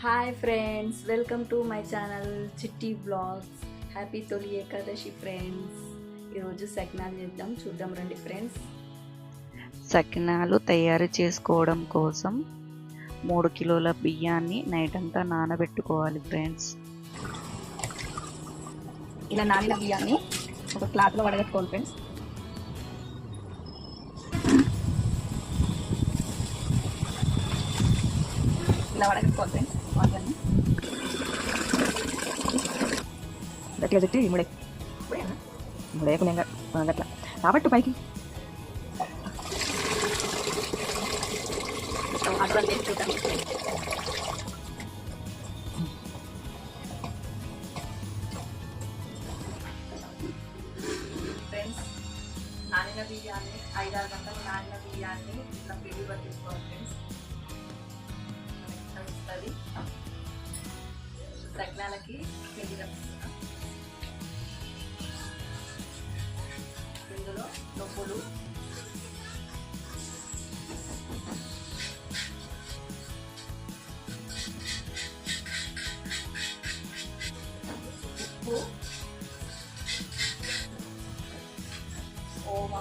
Hi friends welcome to my channel Chitti blogs happy తొలి Ekadashi friends ఈరోజు సకినాలు చేద్దాం చూద్దాం రండి ఫ్రెండ్స్ సకినాలు తయారు చేసుకోవడం కోసం మూడు కిలోల బియ్యాన్ని నైట్ అంతా నానబెట్టుకోవాలి ఫ్రెండ్స్ ఇలా నానిన బియ్యాన్ని ఒక క్లాత్లో వడగట్టుకోవాలి ఫ్రెండ్స్ ఇలా వడగట్టుకోవాలి ఫ్రెండ్స్ వాటర్ని గట్టిగా చుట్టి ముడే. ముడేయకుండా గట్లా. కాబట్టి పైకి. ఫ్రెండ్స్ నానిన బియ్యాన్ని ఐదారు గంటలు నానిన బియ్యాన్ని ఇట్లా పిండి పట్టించుకోవాలి ఫ్రెండ్స్. సగ్నాలకి పిండి కలుపుతున్నాం ఇందులో నొప్పులు ఉప్పు. ఓమా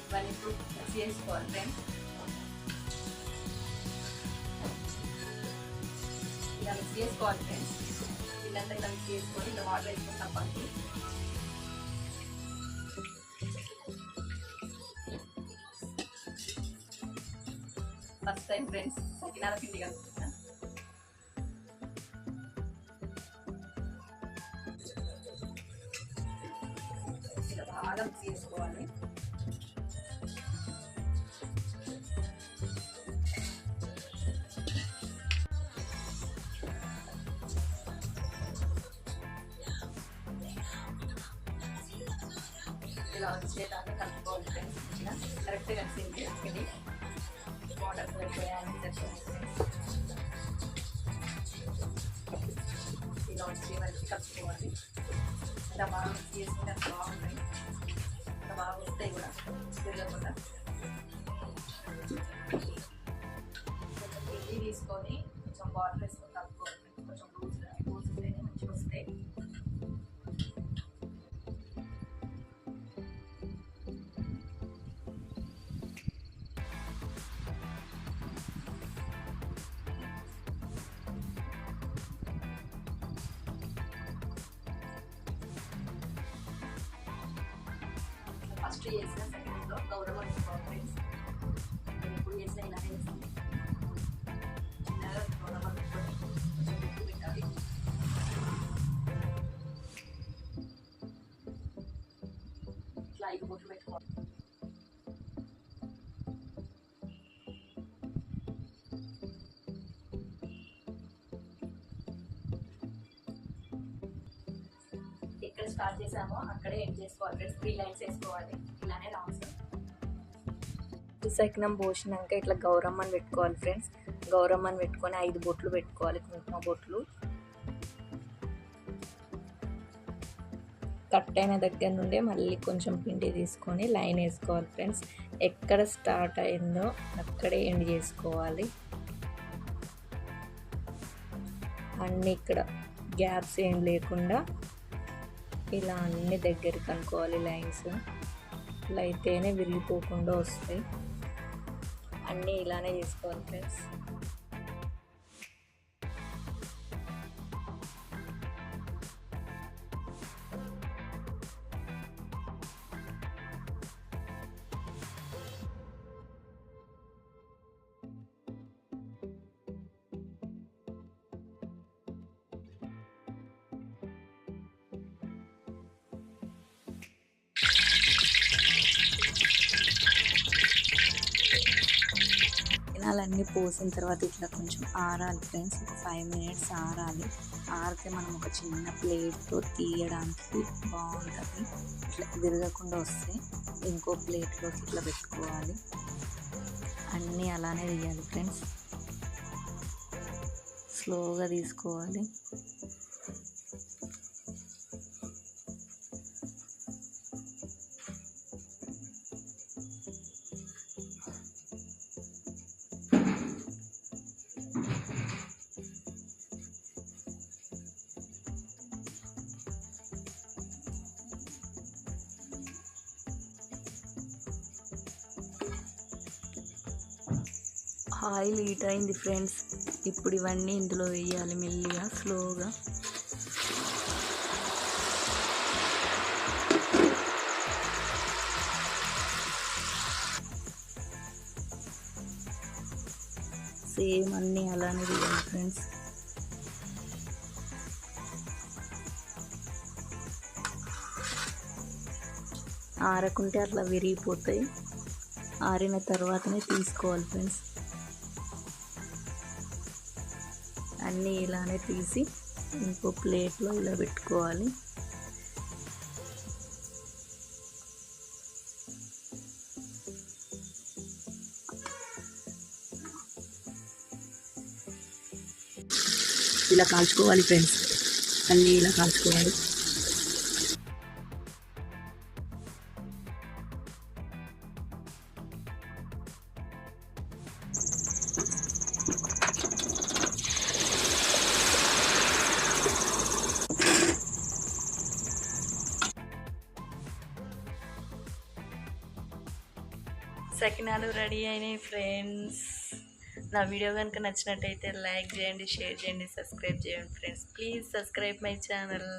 ఇవన్నీ ఇప్పుడు మిక్స్ చేసుకోవాలి ఫ్రెండ్స్ ఇలా మిక్స్ చేసుకోవాలి ఫ్రెండ్స్ వీళ్ళంతా ఇలా మిక్స్ చేసుకొని ఇలా వాటర్ వేసుకుంటాం పట్టు ఫస్ట్ టైం ఫ్రెండ్స్ సకినాల పిండి కలుపుతున్నా. ఇలా బాగా మిక్స్ చేసుకోవాలి ఇలా వచ్చేదాకా కలుపుకోవాలి ఫ్రెండ్స్ మంచిగా కరెక్ట్గా కలిసింది ఇది వాటర్ సరిపోయాయని సరిపోయాయి ఇలా వచ్చి మంచి కలుపుకోవాలి ఇలా బాగా మిక్స్ చేసుకుంటే అంత బాగుంటాయి అంత బాగా వస్తాయి కూడా తిరగకుండా తీసుకొని కొంచెం వాటర్ వేసుకొని ఫస్ట్ చేసిన సెకండ్లో గౌరవం వేసుకోవాలి ఫ్రెండ్స్ నేను ఇప్పుడు చేసిన ఇలానే చేస్తాను చిన్నగా గౌరవం పెట్టుకొని కొంచెం ఉప్పు పెట్టాలి ఇట్లా ఐదు బొట్లు పెట్టుకోవాలి ఎక్కడ స్టార్ట్ చేసామో అక్కడే ఎండ్ చేసుకోవాలి. ఫ్రెండ్స్ త్రీ లైన్స్ వేసుకోవాలి. ఇలానే రావచ్చు విశాఖనం పోసినాక ఇట్లా గౌరమ్మని పెట్టుకోవాలి ఫ్రెండ్స్ గౌరమ్మని పెట్టుకొని ఐదు బొట్లు పెట్టుకోవాలి కుంకుమ బొట్లు. కట్ అయిన దగ్గర నుండే మళ్ళీ కొంచెం పిండి తీసుకొని లైన్ వేసుకోవాలి ఫ్రెండ్స్ ఎక్కడ స్టార్ట్ అయిందో అక్కడే ఎండ్ చేసుకోవాలి. అన్నీ ఇక్కడ గ్యాప్స్ ఏం లేకుండా ఇలా అన్ని దగ్గరికి అనుకోవాలి లైన్స్. ఇలా అయితేనే విరిగిపోకుండా వస్తాయి. అన్నీ ఇలానే చేసుకోవాలి ఫ్రెండ్స్. అన్నీ పోసిన తర్వాత ఇట్లా కొంచెం ఆరాలి ఫ్రెండ్స్ ఒక ఫైవ్ మినిట్స్ ఆరాలి. ఆరితే మనం ఒక చిన్న ప్లేట్తో తీయడానికి బాగుంటుంది. ఇట్లా విరగకుండా వస్తే ఇంకో ప్లేట్లోకి ఇట్లా పెట్టుకోవాలి. అన్నీ అలానే తీయాలి ఫ్రెండ్స్ స్లోగా తీసుకోవాలి. ఆయిల్ హీట్ అయింది ఫ్రెండ్స్. ఇప్పుడు ఇవన్నీ ఇందులో వేయాలి మెల్లిగా స్లోగా. సేమ్ అన్నీ అలానే వేయాలి ఫ్రెండ్స్. ఆరకుంటే అట్లా విరిగిపోతాయి. ఆరిన తర్వాతనే తీసుకోవాలి ఫ్రెండ్స్. అన్నీ ఇలానే తీసి ఇంకో ప్లేట్లో ఇలా పెట్టుకోవాలి. ఇలా కాల్చుకోవాలి ఫ్రెండ్స్. అన్నీ ఇలా కాల్చుకోవాలి. సకినాలు రెడీ అయినాయి ఫ్రెండ్స్. నా వీడియో కనుక నచ్చినట్టయితే లైక్ చేయండి షేర్ చేయండి సబ్స్క్రైబ్ చేయండి friends. Please subscribe my channel.